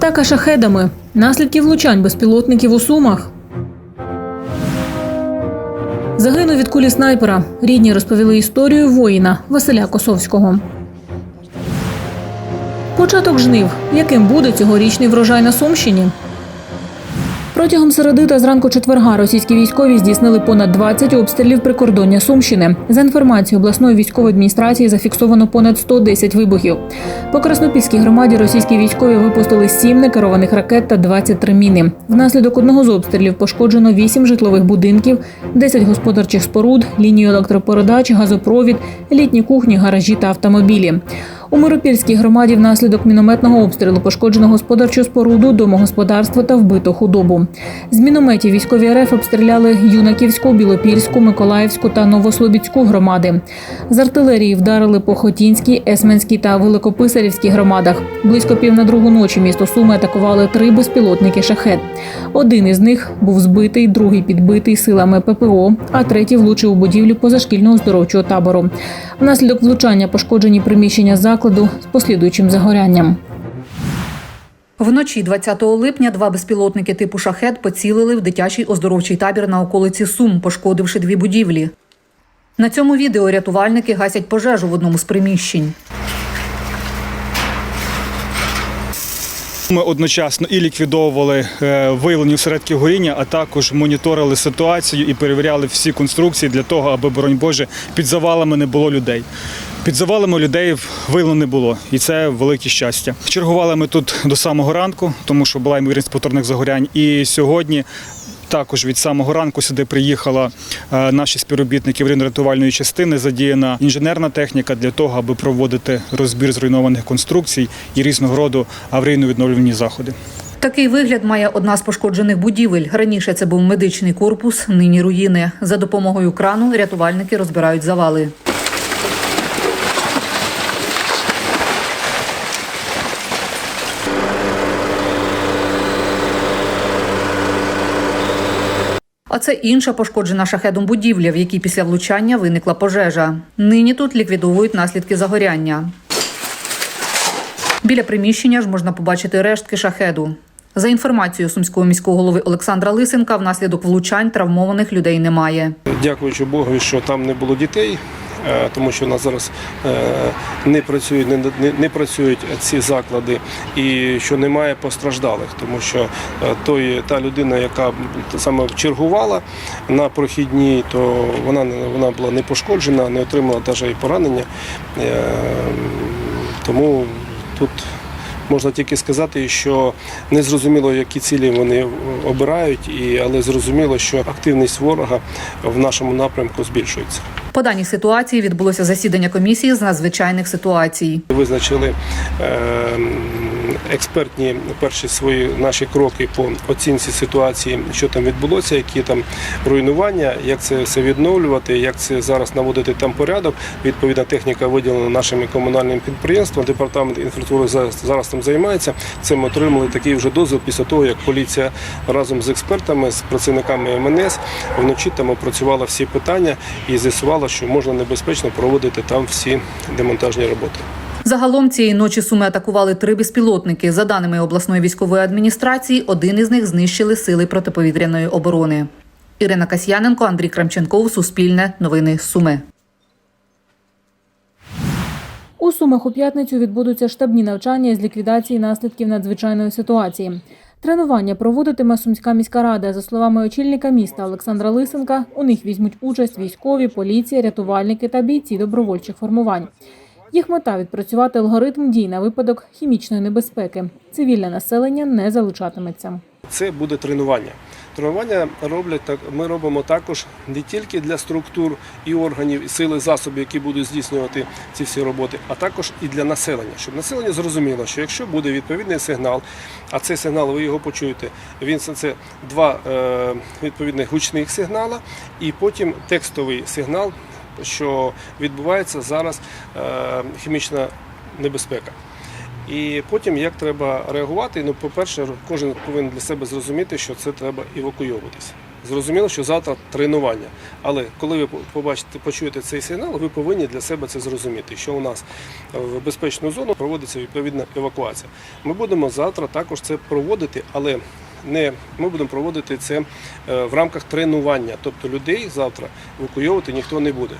Атака шахедами. Наслідки влучань безпілотників у Сумах. Загинув від кулі снайпера. Рідні розповіли історію воїна Василя Косовського. Початок жнив. Яким буде цьогорічний врожай на Сумщині? Протягом середи та зранку четверга російські військові здійснили понад 20 обстрілів прикордоння Сумщини. За інформацією обласної військової адміністрації зафіксовано понад 110 вибухів. По Краснопільській громаді російські військові випустили 7 некерованих ракет та 23 міни. Внаслідок одного з обстрілів пошкоджено 8 житлових будинків, 10 господарчих споруд, лінію електропередач, газопровід, літні кухні, гаражі та автомобілі. У Миропільській громаді внаслідок мінометного обстрілу пошкоджено господарчу споруду, домогосподарство та вбито худобу. З мінометів військові РФ обстріляли Юнаківську, Білопільську, Миколаївську та Новослобідську громади. З артилерії вдарили по Хотінській, Есменській та Великописарівській громадах. Близько пів на другу ночі місто Суми атакували три безпілотники шахет. Один із них був збитий, другий підбитий силами ППО, а третій влучив у будівлю позашкільного здоровчого табору. Внаслідок влучання пошкоджені приміщення закладу з послідуючим загорянням. Вночі 20 липня два безпілотники типу шахет поцілили в дитячий оздоровчий табір на околиці Сум, пошкодивши дві будівлі. На цьому відео рятувальники гасять пожежу в одному з приміщень. Ми одночасно і ліквідовували е, виявлені осередки горіння, а також моніторили ситуацію і перевіряли всі конструкції для того, аби, боронь Боже, під завалами не було людей. Під завалами людей виявлено не було, і це велике щастя. Чергували ми тут до самого ранку, тому що була ймовірність повторних загорянь. І сьогодні також від самого ранку сюди приїхала е, наші співробітники аварійно-рятувальної частини, задіяна інженерна техніка для того, аби проводити розбір зруйнованих конструкцій і різного роду аварійно-відновлювальні заходи. Такий вигляд має одна з пошкоджених будівель. Раніше це був медичний корпус, нині руїни. За допомогою крану рятувальники розбирають завали. А це інша пошкоджена шахедом будівля, в якій після влучання виникла пожежа. Нині тут ліквідовують наслідки загоряння. Біля приміщення ж можна побачити рештки шахеду. За інформацією сумського міського голови Олександра Лисенка, внаслідок влучань травмованих людей немає. Дякуючи Богу, що там не було дітей, тому що у нас зараз е, не працюють, не, не, працюють ці заклади, і що немає постраждалих, тому що е, той, та людина, яка саме чергувала на прохідній, то вона, вона була не пошкоджена, не отримала навіть поранення. Е, Тому тут можна тільки сказати, що не зрозуміло, які цілі вони обирають, і, але зрозуміло, що активність ворога в нашому напрямку збільшується. По даній ситуації відбулося засідання комісії з надзвичайних ситуацій. Визначили е, експертні перші свої наші кроки по оцінці ситуації, що там відбулося, які там руйнування, як це все відновлювати, як це зараз наводити там порядок. Відповідна техніка виділена нашими комунальним підприємствам. Департамент інфраструктури зараз, зараз там займається. Це ми отримали такий вже дозвіл після того, як поліція разом з експертами, з працівниками МНС вночі там опрацювала всі питання і з'ясувала, що можна небезпечно проводити там всі демонтажні роботи. Загалом цієї ночі суми атакували три безпілотники. За даними обласної військової адміністрації, один із них знищили сили протиповітряної оборони. Ірина Касьяненко, Андрій Крамченков, Суспільне, Новини Суми. У Сумах у п'ятницю відбудуться штабні навчання з ліквідації наслідків надзвичайної ситуації. Тренування проводитиме Сумська міська рада. За словами очільника міста Олександра Лисенка, у них візьмуть участь військові, поліція, рятувальники та бійці добровольчих формувань. Їх мета відпрацювати алгоритм дій на випадок хімічної небезпеки. Цивільне населення не залучатиметься. Це буде тренування. Тренування роблять так. Ми робимо також не тільки для структур і органів, і сили засобів, які будуть здійснювати ці всі роботи, а також і для населення, щоб населення зрозуміло, що якщо буде відповідний сигнал, а цей сигнал ви його почуєте. Він це- два е, відповідних гучних сигнала, і потім текстовий сигнал, що відбувається зараз е, хімічна небезпека. І потім як треба реагувати. Ну, по-перше, кожен повинен для себе зрозуміти, що це треба евакуйовуватися. Зрозуміло, що завтра тренування. Але коли ви побачите, почуєте цей сигнал, ви повинні для себе це зрозуміти, що у нас в безпечну зону проводиться відповідна евакуація. Ми будемо завтра також це проводити, але не ми будемо проводити це е, в рамках тренування. Тобто людей завтра евакуйовувати ніхто не буде.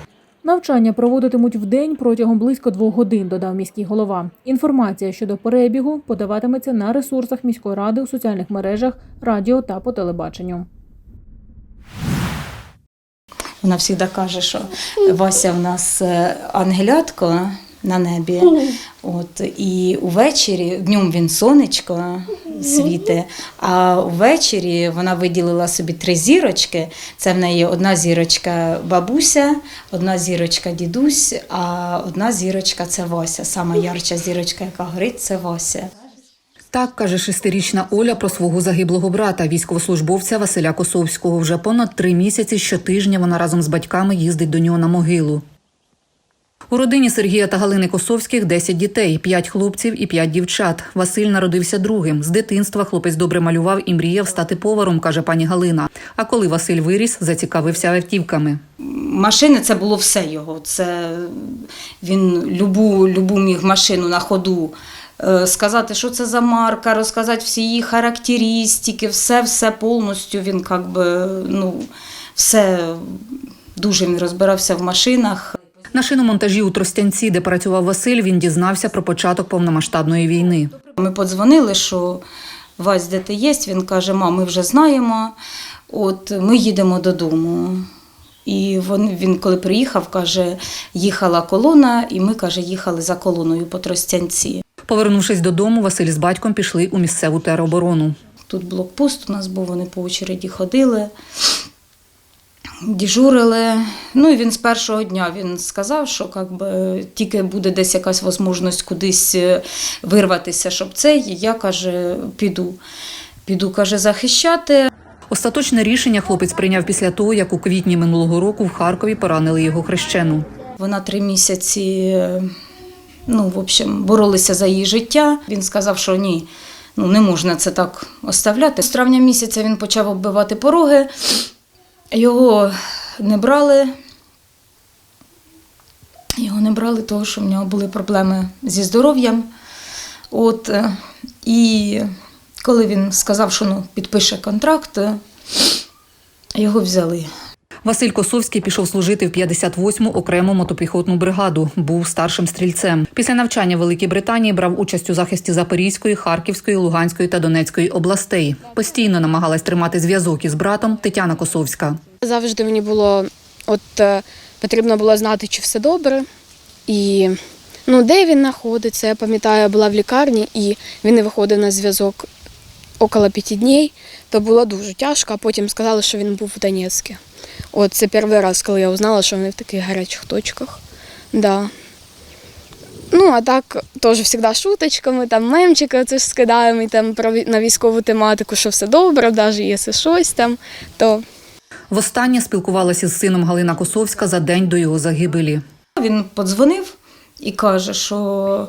Навчання проводитимуть вдень протягом близько двох годин, додав міський голова. Інформація щодо перебігу подаватиметься на ресурсах міської ради у соціальних мережах, радіо та по телебаченню. Вона завжди каже, що Вася в нас е, ангелятко на небі. От, і увечері, днем він сонечко світе, а увечері вона виділила собі три зірочки. Це в неї одна зірочка бабуся, одна зірочка дідусь, а одна зірочка це Вася. Сама ярча зірочка, яка горить, це Вася. Так каже шестирічна Оля про свого загиблого брата, військовослужбовця Василя Косовського. Вже понад три місяці щотижня вона разом з батьками їздить до нього на могилу. У родині Сергія та Галини Косовських 10 дітей, 5 хлопців і 5 дівчат. Василь народився другим. З дитинства хлопець добре малював і мріяв стати поваром, каже пані Галина. А коли Василь виріс, зацікавився автівками. Машини це було все його. Це він любу, любу міг машину на ходу е, сказати, що це за марка, розказати всі її характеристики, все, все повністю. Він як би, ну, все дуже він розбирався в машинах. На шиномонтажі у Тростянці, де працював Василь, він дізнався про початок повномасштабної війни. Ми подзвонили, що Вась, де ти є? Він каже, мам, ми вже знаємо, от ми їдемо додому. І він, він коли приїхав, каже, їхала колона, і ми, каже, їхали за колоною по Тростянці. Повернувшись додому, Василь з батьком пішли у місцеву тероборону. Тут блокпост у нас був, вони по очереді ходили, дежурили. Ну і він з першого дня він сказав, що как би, тільки буде десь якась можливість кудись е, вирватися, щоб цей, я каже, піду. Піду, каже, захищати. Остаточне рішення хлопець прийняв після того, як у квітні минулого року в Харкові поранили його хрещену. Вона три місяці, е, ну, в общем, боролися за її життя. Він сказав, що ні, ну не можна це так оставляти. З травня місяця він почав оббивати пороги, його не брали. Його не брали, тому що в нього були проблеми зі здоров'ям. От, е, і коли він сказав, що ну, підпише контракт, е, його взяли. Василь Косовський пішов служити в 58-му окрему мотопіхотну бригаду. Був старшим стрільцем. Після навчання в Великій Британії брав участь у захисті Запорізької, Харківської, Луганської та Донецької областей. Постійно намагалась тримати зв'язок із братом Тетяна Косовська. Завжди мені було от е, потрібно було знати, чи все добре. І ну, де він знаходиться. Я пам'ятаю, я була в лікарні і він не виходив на зв'язок около п'яти днів. То було дуже тяжко, а потім сказали, що він був в Донецьку. От це перший раз, коли я узнала, що вони в таких гарячих точках. Да. Ну, а так теж завжди шуточками, там мемчики це ж скидаємо і там про на військову тематику, що все добре, навіть якщо щось там, то Востаннє спілкувалася з сином Галина Косовська за день до його загибелі. Він подзвонив і каже, що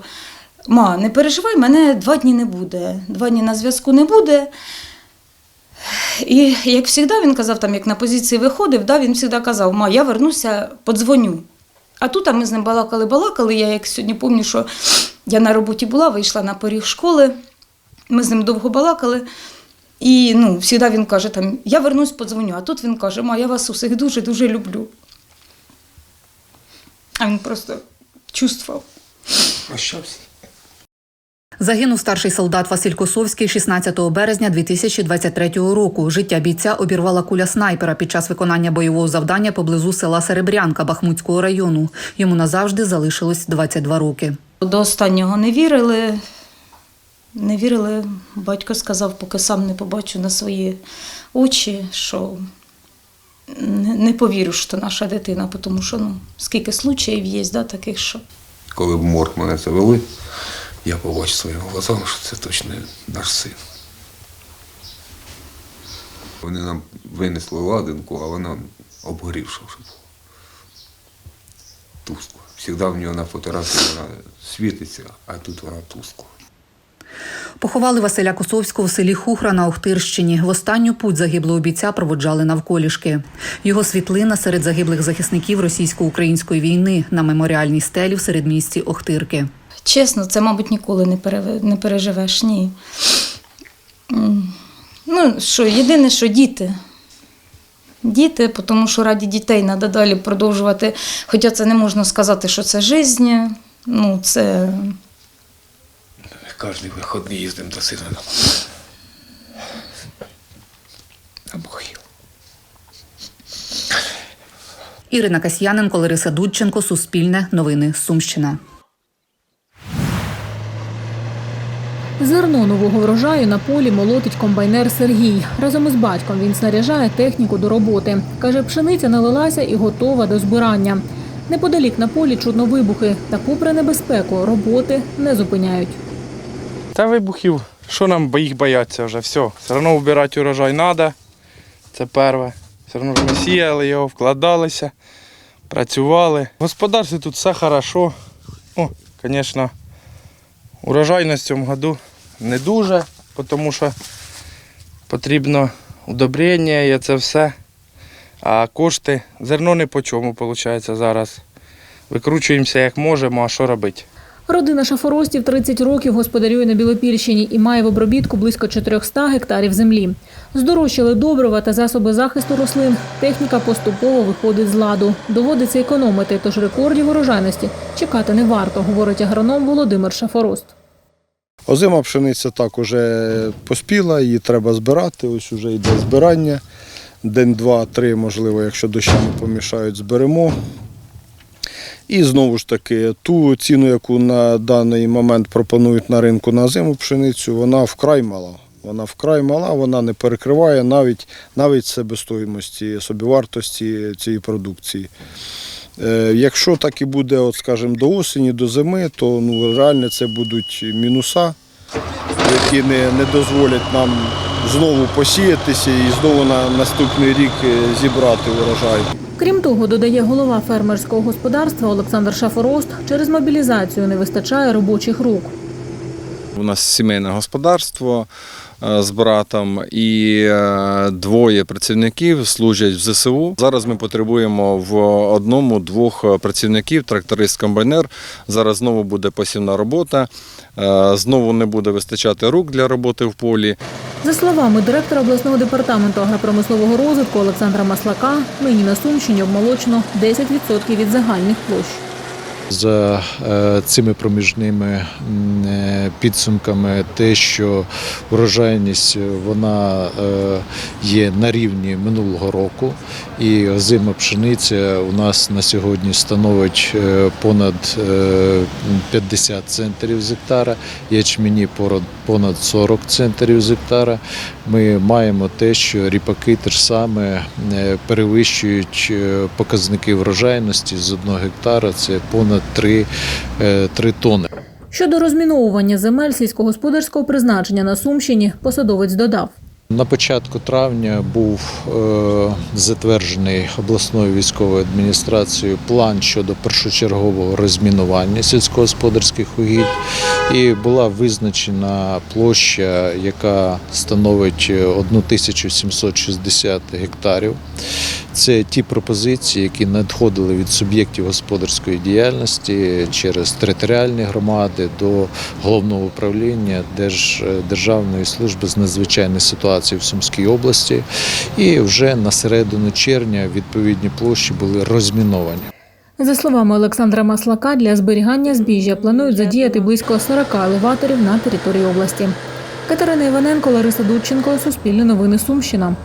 ма, не переживай, мене два дні не буде. Два дні на зв'язку не буде. І як завжди, він казав, там, як на позиції виходив, да, він завжди казав, ма, я вернуся, подзвоню. А тут а ми з ним балакали, балакали. Я як сьогодні пам'ятаю, що я на роботі була, вийшла на поріг школи. Ми з ним довго балакали. І ну, завжди він каже, там, я вернусь, подзвоню. А тут він каже, ма, я вас усіх дуже-дуже люблю. А він просто чувствував. Загинув старший солдат Василь Косовський 16 березня 2023 року. Життя бійця обірвала куля снайпера під час виконання бойового завдання поблизу села Серебрянка Бахмутського району. Йому назавжди залишилось 22 роки. До останнього не вірили. Не вірили. Батько сказав, поки сам не побачу на свої очі, що не, повірю, що наша дитина, тому що ну, скільки случаїв є, да, таких, що Коли в морг мене завели, я побачив своїми глазами, що це точно наш син. Вони нам винесли ладинку, а вона обгорівша вже була. Тускла. Всегда в нього на фотографії вона світиться, а тут вона тускла. Поховали Василя Косовського в селі Хухра на Охтирщині. В останню путь загиблого бійця проводжали навколішки. Його світлина серед загиблих захисників російсько-української війни на меморіальній стелі в середмісті Охтирки. Чесно, це, мабуть, ніколи не, пере... не переживеш. Ні. Ну, що, єдине, що діти. Діти, тому що раді дітей треба далі продовжувати. Хоча це не можна сказати, що це життя. Ну, це Кожний вихідний їздимо до сина на, на могилу. Ірина Касьяненко, Лариса Дудченко, Суспільне, Новини, Сумщина. Зерно нового врожаю на полі молотить комбайнер Сергій. Разом із батьком він снаряжає техніку до роботи. Каже, пшениця налилася і готова до збирання. Неподалік на полі чудно вибухи, та попри небезпеку роботи не зупиняють. Та вибухів, що нам їх бояться вже, все. Все одно вбирати урожай треба. Це перше. Все одно ми сіяли його, вкладалися, працювали. В господарстві тут все хорошо. Ну, звісно, урожайність в цьому году не дуже, тому що потрібно удобрення і це все. А кошти, зерно не по чому, виходить, зараз. Викручуємося як можемо, а що робити? Родина шафоростів 30 років господарює на Білопільщині і має в обробітку близько 400 гектарів землі. Здорожчали добрива та засоби захисту рослин. Техніка поступово виходить з ладу. Доводиться економити, тож рекордів урожайності чекати не варто, говорить агроном Володимир Шафорост. Озима пшениця так уже поспіла, її треба збирати. Ось уже йде збирання. День, два, три, можливо, якщо дощі не помішають, зберемо. І знову ж таки, ту ціну, яку на даний момент пропонують на ринку на зиму пшеницю, вона вкрай мала. Вона вкрай мала, вона не перекриває навіть, навіть себестоїмості, собівартості цієї продукції. Е, Якщо так і буде, от, скажімо, до осені, до зими, то ну, реально це будуть мінуса, які не, не дозволять нам знову посіятися і знову на наступний рік е, зібрати урожай. Крім того, додає голова фермерського господарства Олександр Шафорост, через мобілізацію не вистачає робочих рук. У нас сімейне господарство з братом і е, двоє працівників служать в ЗСУ. Зараз ми потребуємо в одному-двох працівників, тракторист-комбайнер. Зараз знову буде посівна робота, е, знову не буде вистачати рук для роботи в полі. За словами директора обласного департаменту агропромислового розвитку Олександра Маслака, нині на Сумщині обмолочено 10% від загальних площ. За е, цими проміжними е, підсумками те, що урожайність е, вона є на рівні минулого року, і озима пшениця у нас на сьогодні становить понад е, 50 центрів з гектара, ячмені понад 40 центрів з гектара. Ми маємо те, що ріпаки теж саме перевищують показники врожайності з 1 гектара. Це понад 3, 3 тонни. Щодо розміновування земель сільськогосподарського призначення на Сумщині, посадовець додав. На початку травня був е, затверджений обласною військовою адміністрацією план щодо першочергового розмінування сільськогосподарських угідь, і була визначена площа, яка становить е, 1760 гектарів. Це ті пропозиції, які надходили від суб'єктів господарської діяльності через територіальні громади до головного управління Держ, Державної служби з надзвичайних ситуацій в Сумській області. І вже на середину червня відповідні площі були розміновані. За словами Олександра Маслака, для зберігання збіжжя планують задіяти близько 40 елеваторів на території області. Катерина Іваненко, Лариса Дудченко, Суспільне новини Сумщина.